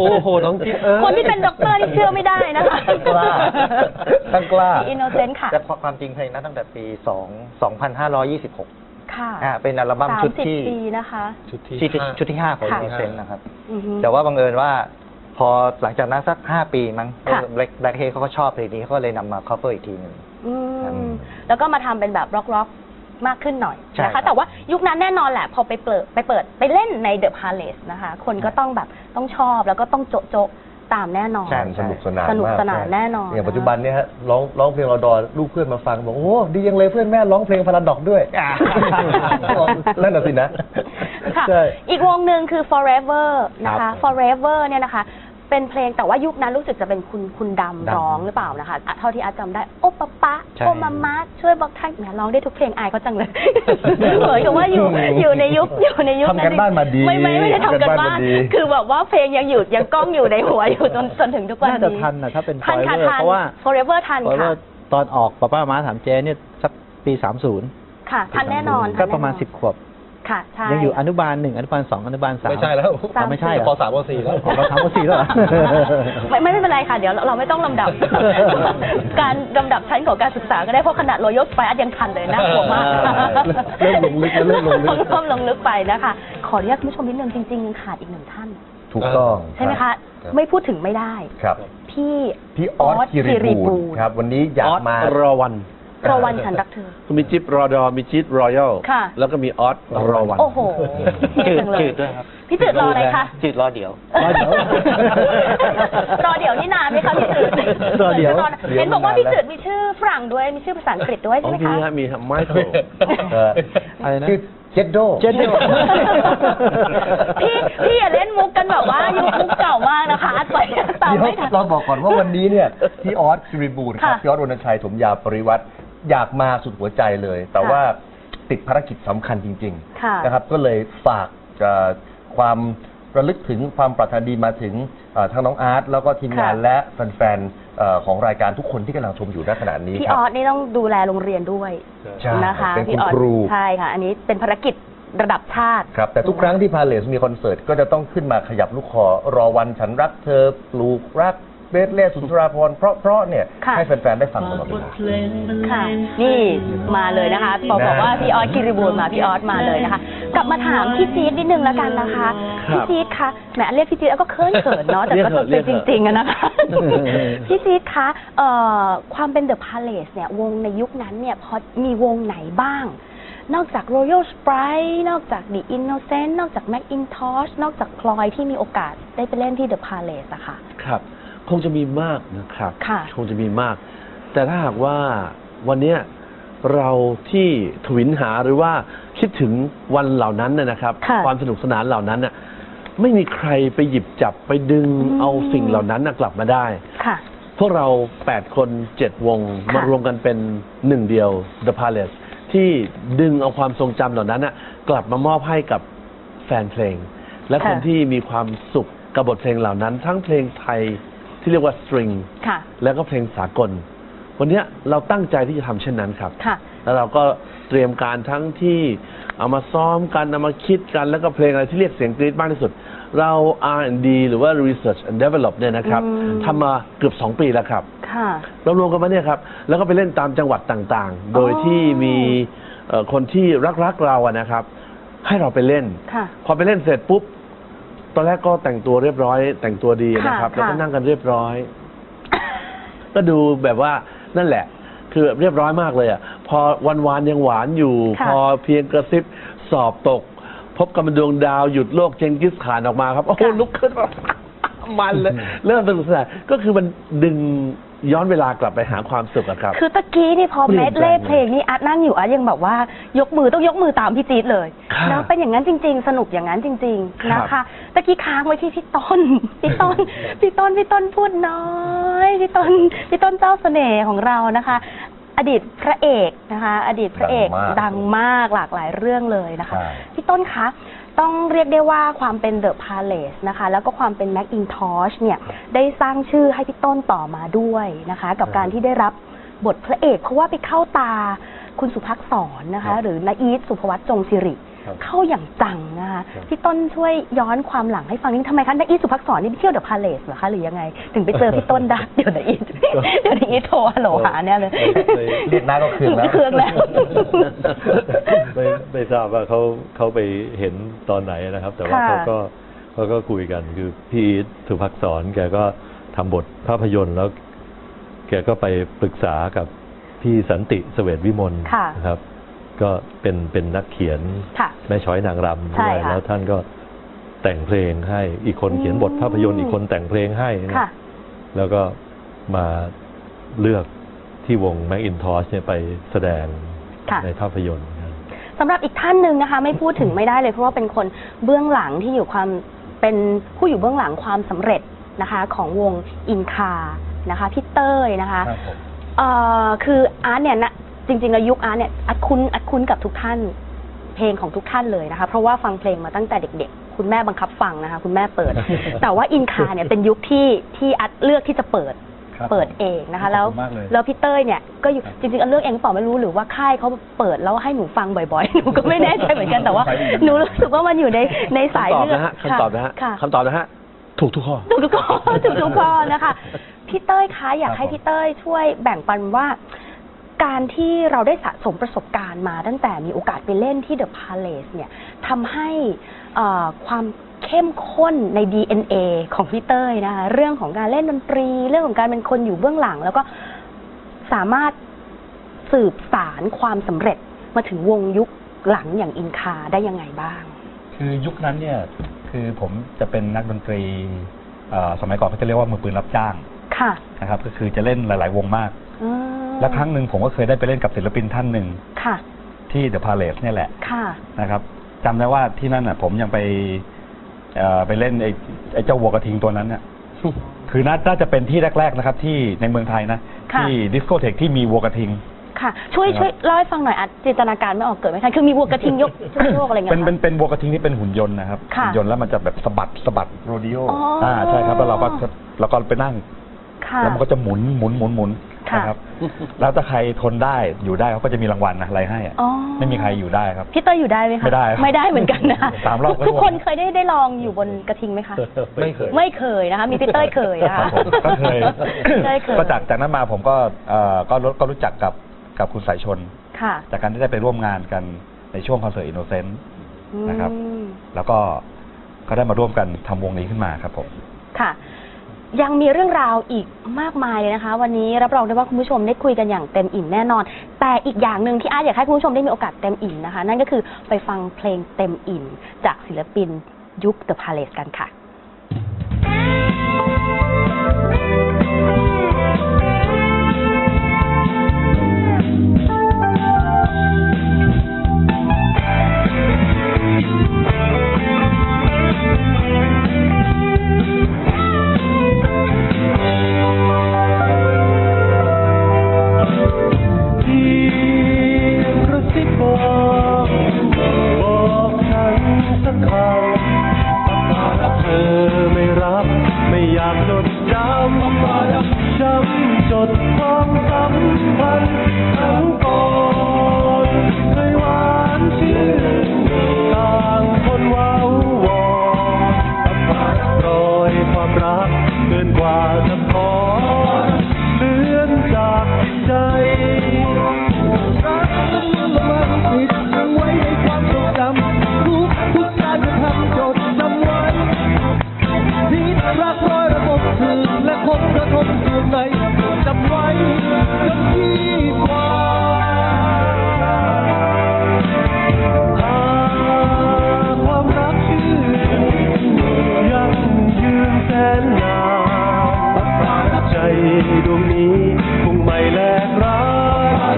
โอ้โห น้องจิ๊บเออคนที่เป็นด็อกเตอร์นี่เชื่อไม่ได้นะคะกล้าตั้งกล้าอินโนเซนต์ค่ะ แต่ความจริงเพลงนั้นตั้งแต่ปี 2 2526ค่ะอ่าเป็นอัลบั้มสามชุดสิบที่ปีนะคะชุดที่ชุดที่ห้าชุดที่5ของค่ะอินเซนนะครับอือฮึแต่ว่าบังเอิญว่าพอหลังจากนั้นสัก5ปีมั้งค่ะแบล็คแบล็คเฮเขาก็ชอบเพลงนี้เขาก็เลยนำมา cover อีกทีหนึ่งอืครับมแล้วก็มาทำเป็นแบบร็อกร็อก มากขึ้นหน่อยใช่นะครัคะ บ แต่ว่ายุคนั้นแน่นอนแหละ พอไปเปิดไปเปิดไปเล่นในเดอะพาเลสนะคะ คนก็ต้องแบบต้องชอบแล้วก็ต้องโจะโจะตามแน่นอน ใช่ สนุกสนานสนุกมากสนานแน่นอนอย่างปัจจุบันเนี่ยฮะร้องร้องเพลงรอดอลูกเพื่อนมาฟังบอกโอ้ดียังเลยเพื่อนแม่ร้องเพลงพาราดอกด้วยอ่า นั่นน่ะสินะค่ะ ใช่ อีกวงหนึ่งคือ forever นะครัคะ บ forever เนี่ยนะคะ เป็นเพลงแต่ว่ายุคนั้นรู้สึกจะเป็นคุณคุณดำดำร้องหรือเปล่านะคะอะเท่าที่อาจจำได้โอปะปะใช่โอมามาช่วยบอกท่านแหมร้องได้ทุกเพลงอายเขาจังเลย เหมือนกับว่าอยู่อยู่ในยุคอยู่ในยุคทำกันบ้านมาดีไม่ไม่ไม่ได้ทำกันทำกันบ้านบ้านมาดี คือแบบว่าเพลงยังอยู่ยังก้องอยู่ในหัวอยู่จนจนถึงทุกวันน่านี้จะทันนะถ้าเป็น ทันค่ะ Forever ทัน เพราะว่า forever ทันเพราะค่ะว่าตอนออกป้าป้ามาถามเจเนี่ยสักปี 30 ค่ะทันแน่นอนก็ทันแน่นอนประมาณ 10 ขวบ ค่ะใช่ ยังอยู่อนุบาลหนึ่งอนุบาลสองอนุบาลสาม ไม่ใช่แล้วสาม ไม่ใช่เหรอพอสามพอสี่แล้วเราทำมาสี่แล้วเหรอ ไม่ไม่ไม่เป็นไรค่ะ เดี๋ยวเราเราไม่ต้องลำดับ การลำดับชั้นของการศึกษาก็ได้เพราะขนาดรอยยศไฟอัดยังทันเลยน่ากลัวมากเริ่มลงลึกแล้วเริ่มลงลึก เริ่มลงลึกไปนะคะ ขออนุญาตคุณผู้ชมนิดนึงจริงๆยังขาดอีกหนึ่งท่าน ถูกต้องใช่ไหมรัคะบไม่พูดถึงไม่ได้ ครับ พี่พี่ออสคิริบูลครับ วันนี้อยากมา ออสรอวันร อวันฉันรักเธอมีจิ๊บรอดอมีจิ๊บรอยัลค่ะ แล้วก็มีออสรอวัน โอ้โหเท่จังเลยจืดด้วยครับ พี่จืดรออะไรคะจืดรอเดี๋ยว รอเดี๋ยว รอเดี๋ยวนี่นานไหมคะพี่จืดรอเดี๋ยวเห็นบอกว่าพี่จืดมีชื่อฝรั่งด้วย มีชื่อภาษาอังกฤษด้วยอ๋ใช่อไหมคะ มีฮะมีฮะไมเคิลเอออะไรนะชื่อเจดโดเจนเดียวพี่พี่อย่าเล่นมุกกันแบบว่ายุคมุกเก่ามากนะคะอัดไปตามเดี๋ยวไม่ทัน เราบอกก่อนว่าวันนี้เนี่ยพี่ออสคิริบูลครับค่ะพี่ออสรณชัยถมยาปริวัติ อยากมาสุดหัวใจเลย แต่ค่ะว่าติดภารกิจสำคัญจริงค่ะ ๆนะครับ ก็เลยฝากเอ่อความระลึกถึงความปรารถนาดีมาถึงเอ่อทั้งน้องอาร์ตแล้วก็ทีมงานค่ะ และแฟนๆเอ่อของรายการทุกคนที่กำลังชมอยู่ณขณะนี้พี่ครัอบอสนี่ต้องดูแลโรงเรียนด้วยใช่นะคะเป็นพี่คุณออสครู ใช่ค่ะ อันนี้เป็นภารกิจระดับชาติ ครับแต่ทุกครั้งที่พาเลสมีคอนเสิร์ตก็จะต้องขึ้นมาขยับลูกคอรอวันฉันรักเธอปลูกรัก เบสเล่สุนทราพรณ์เพราะเพราะๆเนี่ยค่ะ ให้แฟนๆได้ฟังตลอดเวลา ค่ะ นี่มาเลยนะคะบอกบอกว่าพี่ออสกิริบูลมาพี่ออสมาเลยนะคะ กลับมาถามพี่จี๊ดนิดนึงแล้วกันนะคะครัพี่บจี๊ดคะแหมเรียกพี่จี๊ดแล้วก็เขินเขินๆเนาะแต่ก็ต้องเรีเป็ยนกจเถอะริงๆอะนะคะเรียกเถอะพี่จี๊ดคะเอ่อความเป็นเดอะพาเลสเนี่ยวงในยุคนั้นเนี่ยพอมีวงไหนบ้าง นอกจาก Royal Sprite นอกจาก The Innocent นอกจาก Macintosh นอกจากพลอยที่มีโอกาสได้ไปเล่นที่ The Palace อะค่ะ ครับ คงจะมีมากนะครับค่ะคงจะมีมาก แต่ถ้าหากว่าวันเนี้ยเราที่ถวินหาหรือว่าคิดถึงวันเหล่านั้นนะนะครับ ค่ะ ความสนุกสนานเหล่านั้นน่ะไม่มีใครไปหยิบจับไปดึงอืมเอาสิ่งเหล่านั้นน่ะกลับมาได้ ค่ะ พวกเรา 8 คน 7 วง ค่ะมารวมกันเป็นหนึ่งเดียว The Palace ที่ดึงเอาความทรงจำเหล่านั้นน่ะกลับมามอบให้กับแฟนเพลง และคนที่มีความสุขกับบทเพลงเหล่านั้น ทั้งเพลงไทย ที่เรียกว่าสตริงค่ะ แล้วก็เพลงสากล วันเนี้ยเราตั้งใจที่จะทำเช่นนั้นครับค่ะ แล้วเราก็เตรียมการทั้งที่เอามาซ้อมกันเอามาคิดกันแล้วก็เพลงอะไรที่เรียกเสียงกรี๊ดมากที่สุด เรา R&D หรือว่า Research and Develop เนี่ยนะครับอืม ทำมาเกือบ 2 ปีแล้วครับ ค่ะเรารวมกันมาเนี่ยครับ แล้วก็ไปเล่นตามจังหวัดต่างๆ โดยที่มีเอ่อคนที่รักๆเราอะนะครับ ให้เราไปเล่น ค่ะ พอไปเล่นเสร็จปุ๊บ ตอนแรกก็แต่งตัวเรียบร้อย แต่งตัวดีนะครับ ค่ะแล้วก็ค่ะ นั่งกันเรียบร้อย ก็ดูแบบว่านั่นแหละ คือแบบเรียบร้อยมากเลยอะ พอวันวานๆยังหวานอยู่ ค่ะ พอเพียงกระซิบสอบตก พบกับดวงดาวหยุดโลกเจงกิสขานออกมาครับ โอ้โหลุกขึ้นมา มันเลยเริ่มสนุกสนานก็คือมันดึงย้อนเวลากลับไปหาความสุขอะครับ คือตะกี้นี่พอเปลี่เมยนดเล่แปลงเพลงนี่อาร์ตนั่งอยู่อาร์ตยังแบบว่ายกมือต้องยกมือตามพี่จี๊ดเลยครับนะเป็นอย่างนั้นจริง ๆ สนุกอย่างนั้นจริง ๆ นะครัคะบ ตะกี้ค้างไว้ที่พี่ต้น พี่ต้นพี่ต้นพี่ต้นพูดน้อยพี่ต้นพี่ต้นเจ้าเสน่ห์ของเรานะคะ อดีตพระเอกนะคะ อดีตพระเอกดังมากดังมากหลากหลายเรื่องเลยนะคะ ใช่ พี่ต้นคะ ต้องเรียกได้ว่าความเป็นเดอะพาเลสนะคะ แล้วก็ความเป็นแม็กอินทอชเนี่ยได้สร้างชื่อให้พี่ต้นต่อมาด้วยนะคะ กับการที่ได้รับบทพระเอกเพราะว่าไปเข้าตาคุณสุภักษรนะคะ หรือนาอีทสุภวัตจงสิริ เข้าอย่างจังนะคะครับพี่ต้นช่วยย้อนความหลังให้ฟังนิดทำไมคะนักอีทสุภักษรนี่ไปเที่ยวเดอะพาเลสเหรอคะหรือยังไง ถึงไปเจอพี่ต้นได้เดี๋ยวนักอีทเดี๋ยวนักอีทโทรฮัลโหลหาเนี่ยเลยไม่เรียกหน้าก็คืนแล้วเครื่องแล้วไม่ไม่ทราบว่าเขาเขาไปเห็นตอนไหนนะครับ แต่ว่าค่ะเขาก็เขาก็คุยกันคือพี่อีทสุภักษรแกก็ทำบทภาพยนตร์แล้ว แกก็ไปปรึกษากับพี่สันติเสเวตวิมลค่ะนะครับ ก็เป็นเป็นนักเขียนค่ะแม่ช้อยนางรำใช่ด้วยค่ะแล้วท่านก็แต่งเพลงให้อีกคนเขียนบทภาพยนตร์อีกคนแต่งเพลงให้นะค่ะแล้วก็มาเลือกที่วงแม c อินทอสเนี่ยไปแสดงค่ะในภาพยนตร์ครับสำหรับอีกท่านหนึ่งนะคะ ไม่พูดถึงไม่ได้เลยเพราะว่าเป็นคนเบื้องหลังที่อยู่ความเป็นผู้อยู่เบื้องหลังความสำเร็จนะคะ ของวงอินคานะคะพี่เต้ยนะคะครับผมเอ่อคืออาร์ตเนี่ยนะ จริงๆแล้วยุคอาร์ตเนี่ยอาร์ตคุ้นอาร์ตคุ้นกับทุกท่านเพลงของทุกท่านเลยนะคะ เพราะว่าฟังเพลงมาตั้งแต่เด็กๆ คุณแม่บังคับฟังนะคะ คุณแม่เปิด แต่ว่าอินคาเนี่ยเป็นยุคที่ที่อาร์ตเลือกที่จะเปิดครับเปิดเองนะคะขอบแล้วคุณมากเลยแล้วพี่เต้ยเนี่ยก็อยู่จริงๆอันเลือกเองหรือเปล่าไม่รู้หรือว่าค่ายเขาเปิดแล้วให้หนูฟังบ่อยๆหนูก็ไม่แน่ใจเหมือนกันแต่ว่าหนูรู้สึกว่ามันอยู่ในในสายคำตอบเลือดนะฮะคำตอบนะฮะค่ะคำตอบนะฮะถูกทุกข้อถูกทุกข้อถูกทุกข้อนะคะพี่เต้ยคะอยากให้ครับผมพี่เต้ยช่วยแบ่งปันว่า การที่เราได้สะสมประสบการณ์มาตั้งแต่มีโอกาสไปเล่นที่เดอะพาเลสเนี่ยทำให้เอ่อความเข้มข้นใน DNA ของพี่เต้ยนะคะเรื่องของการเล่นดนตรี เรื่องของการเป็นคนอยู่เบื้องหลัง แล้วก็สามารถสืบสารความสำเร็จมาถึงวงยุคหลังอย่างอินคาได้ยังไงบ้าง คือยุคนั้นเนี่ยคือผมจะเป็นนักดนตรีเอ่อสมัยก่อนเขาจะเรียกว่ามือปืนรับจ้างค่ะ นะครับก็คือจะเล่นหลาย ๆ วงมากอืม และครั้งหนึ่งผมก็เคยได้ไปเล่นกับศิลปินท่านหนึ่งค่ะ ที่เดอะพาเลสเนี่ยแหละค่ะนะครับจำได้ว่าที่นั่นน่ะ ผมยังไปเอ่อไปเล่นไอ้ไอ้เจ้าวัวกระทิงตัวนั้นเนี่ยคือน่าน่าจะเป็นที่แรก ๆนะครับ ที่ในเมืองไทยนะค่ะ ที่ดิสโกเทคที่มีวัวกระทิง ค่ะ ช่วยนะครับช่วยเล่าให้ฟังหน่อยอาจจินตนาการไม่ออกเกิดไม่ทันคือมีวัวกระทิงยกโยกอะไรเงี้ย เป็นเป็นค่ะเป็นวัวกระทิงที่เป็นหุ่นยนต์นะครับค่ะหุ่นยนต์แล้วมันจะแบบสะบัดสะบัดโรดิโออ๋ออ่อ่าใช่ครับแล้วเราก็เราก็ไปนั่งค่ะแล้วมันก็จะหมุนหมุนหมุนหมุน ค่ะ นะครับ แล้วถ้าใครทนได้อยู่ได้เขาก็จะมีรางวัลนะอะไรให้อะอ๋อไม่มีใครอยู่ได้ครับ พี่เต้ยอยู่ได้ไหมคะไม่ได้ครับไม่ได้เหมือนกันนะคะสามรอบก็ทุกคนเคยได้ได้ลองอยู่บนกระทิงไหมคะ ไม่เคย ไม่เคยนะคะ มีพี่เต้ยเคยนะครัคะบผมก็เคยเต้ยเคยก็จากจากนั้นมาผมก็เอ่อก็รู้ก็รู้จักกับกับคุณสายชน ค่ะจากการที่ได้ไปร่วมงานกันในช่วงคอนเสิร์ตอินโนเซนต์ นะครับ อืมแล้วก็ก็ได้มาร่วมกันทำวงนี้ขึ้นมาครับผม ค่ะ ยังมีเรื่องราวอีกมากมายเลยนะคะ วันนี้รับรองได้ว่าคุณผู้ชมได้คุยกันอย่างเต็มอิ่มแน่นอน แต่อีกอย่างหนึ่งที่อาร์ตอยากให้คุณผู้ชมได้มีโอกาสเต็มอิ่มนะคะ นั่นก็คือไปฟังเพลงเต็มอิ่มจากศิลปินยุคเดอะพาเลสกันค่ะ ทุกการกระทำจดจำไว้ผิดพลาดเพระระบบสื่อและคนกระทบส่วนในจำไว้จะดีกว่าความรักชื่ยังยืนแสนนานใจดวงนี้คงไม่แลกร้าย